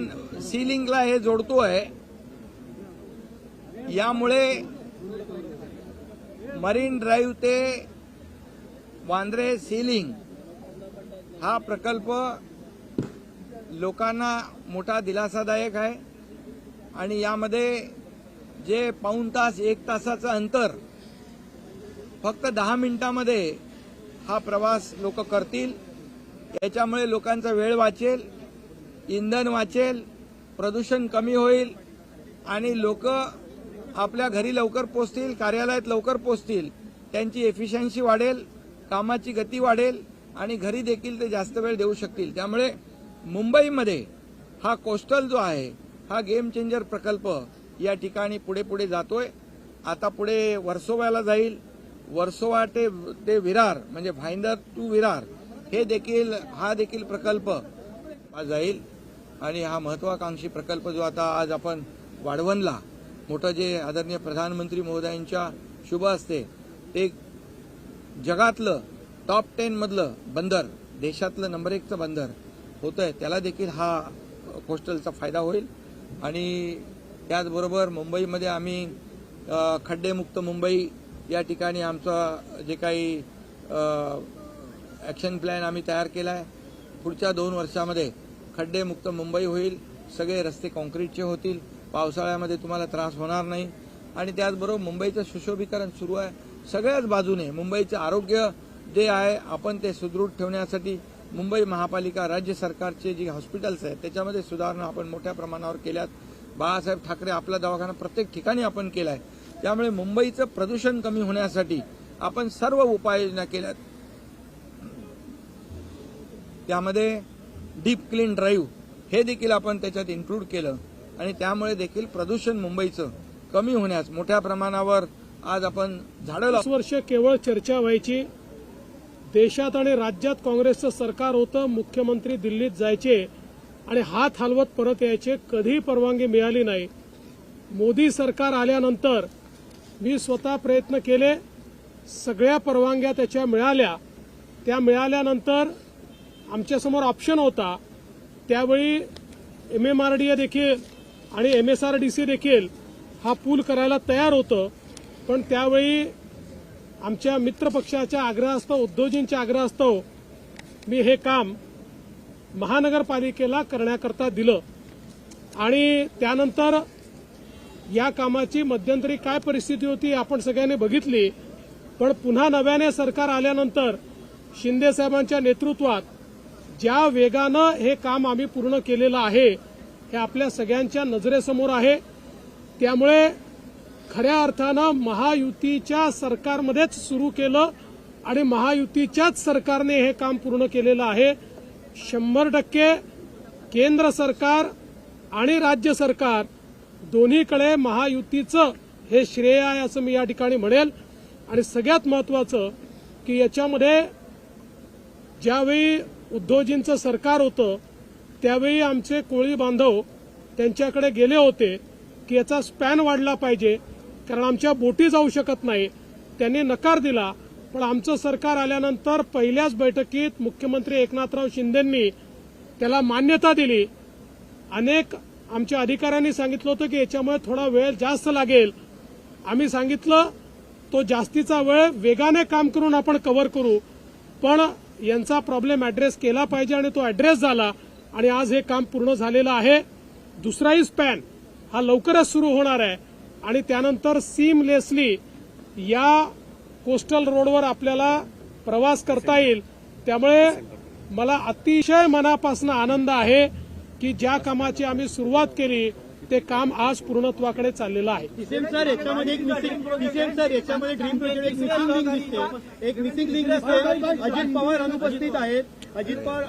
आपण सीलिंगला हे जोडतोय. यामुळे मरीन ड्राईव्ह ते वांद्रे सीलिंग हा प्रकल्प लोकांना मोठा दिलासादायक आहे. आणि यामध्ये जे पाऊण तास एक तासाचं अंतर फक्त दहा मिनिटामध्ये हा प्रवास लोक करतील. याच्यामुळे लोकांचा वेळ वाचेल. इंधन वाचेल प्रदूषण कमी होईल आणि लोक आपल्या घरी लवकर पोचतील कार्यालयात लवकर पोचतील. त्यांची एफिशियन्सी वाढेल कामाची गती वाढेल आणि घरी देखील ते जास्त वेळ देऊ शकतील. त्यामुळे मुंबईमध्ये हा कोस्टल जो आहे हा गेम चेंजर प्रकल्प या ठिकाणी पुढे पुढे जातोय. आता पुढे वर्सोव्याला जाईल. वर्सोवा ते विरार म्हणजे भाईंदर टू विरार हे देखील हा देखील प्रकल्प जाईल. आणि हा महत्वाकांक्षी प्रकल्प जो आता आज आपण वाढवणला मोठं जे आदरणीय प्रधानमंत्री महोदयांच्या शुभ असते ते जगातलं टॉप टेनमधलं बंदर देशातलं नंबर एकचं बंदर होतं आहे त्याला देखील हा कोस्टलचा फायदा होईल. आणि त्याचबरोबर मुंबईमध्ये आम्ही खड्डेमुक्त मुंबई या ठिकाणी आमचं जे काही ॲक्शन प्लॅन आम्ही तयार केला आहे पुढच्या दोन वर्षामध्ये खड्डेमुक्त मुंबई होईल सगळे रस्ते कॉन्क्रीटचे होतील पावसाळ्यामध्ये तुम्हाला त्रास होणार नाही. आणि त्याचबरोबर मुंबईचं सुशोभीकरण सुरू आहे. सगळ्याच बाजूने मुंबईचं आरोग्य जे आहे आपण ते सुदृढ ठेवण्यासाठी मुंबई महापालिका राज्य सरकारचे जी हॉस्पिटल्स आहेत त्याच्यामध्ये सुधारणा आपण मोठ्या प्रमाणावर केल्यात. बाळासाहेब ठाकरे आपला दवाखाना प्रत्येक ठिकाणी आपण केला आहे त्यामुळे मुंबईचं प्रदूषण कमी होण्यासाठी आपण सर्व उपाययोजना केल्यात. त्यामध्ये डीप क्लीन ड्राईव्ह हे देखील आपण त्याच्यात इन्क्लूड केलं. आणि त्यामुळे देखील प्रदूषण मुंबईचं कमी होण्यास मोठ्या प्रमाणावर आज आपण झाडं वर्ष केवळ चर्चा व्हायची. देशात आणि राज्यात काँग्रेसचं सरकार होतं मुख्यमंत्री दिल्लीत जायचे आणि हात हलवत परत यायचे कधी परवानगी मिळाली नाही. मोदी सरकार आल्यानंतर मी स्वतः प्रयत्न केले सगळ्या परवानग्या त्याच्या मिळाल्या. त्या मिळाल्यानंतर आमच्यासमोर ऑप्शन होता. त्यावेळी M M R D A देखील आणि M S R D C देखील हा पूल करायला तयार होतं. पण त्यावेळी आमच्या मित्रपक्षाच्या आग्रहास्तव उद्योजींच्या आग्रहास्तव मी हे काम महानगरपालिकेला करण्याकरता दिलं. आणि त्यानंतर या कामाची मध्यंतरी काय परिस्थिती होती आपण सगळ्यांनी बघितली. पण पुन्हा नव्याने सरकार आल्यानंतर शिंदे साहेबांच्या नेतृत्वात ज्या वेगानं हे काम आम्ही पूर्ण केलेलं आहे हे आपल्या सगळ्यांच्या नजरेसमोर आहे. त्यामुळे खऱ्या अर्थानं महायुतीच्या सरकारमध्येच सुरू केलं आणि महायुतीच्याच सरकारने हे काम पूर्ण केलेलं आहे. शंभर टक्के केंद्र सरकार आणि राज्य सरकार दोन्हीकडे महायुतीचं हे श्रेय आहे असं मी या ठिकाणी म्हणेल. आणि सगळ्यात महत्वाचं की याच्यामध्ये ज्यावेळी उद्धवजींचं सरकार होतं त्यावेळी आमचे कोळी बांधव त्यांच्याकडे गेले होते की याचा स्पॅन वाढला पाहिजे कारण आमच्या बोटी जाऊ शकत नाही. त्यांनी नकार दिला पण आमचं सरकार आल्यानंतर पहिल्याच बैठकीत मुख्यमंत्री एकनाथराव शिंदेंनी त्याला मान्यता दिली. अनेक आमच्या अधिकाऱ्यांनी सांगितलं होतं की याच्यामुळे थोडा वेळ जास्त लागेल. आम्ही सांगितलं तो जास्तीचा वेळ वेगाने काम करून आपण कव्हर करू. पण यांचा प्रॉब्लेम ॲड्रेस केला पाहिजे आणि तो ॲड्रेस झाला आणि आज हे काम पूर्ण झालेलं आहे. दुसराही स्पॅन हा लवकरच सुरू होणार आहे. आणि त्यानंतर सीमलेसली या कोस्टल रोडवर आपल्याला प्रवास करता येईल. त्यामुळे मला अतिशय मनापासून आनंद आहे की ज्या कामाची आम्ही सुरुवात केली ते काम आज पूर्णत्वाकडे चाललेलं आहे. सर याच्यामध्ये एक मिसिंग सर याच्यामध्ये ड्रीम प्रोजेक्ट एक मिसिंग लिंक दिसते. एक मिसिंग लिंक दिसते. अजित पवार अनुपस्थित आहेत. अजित पवार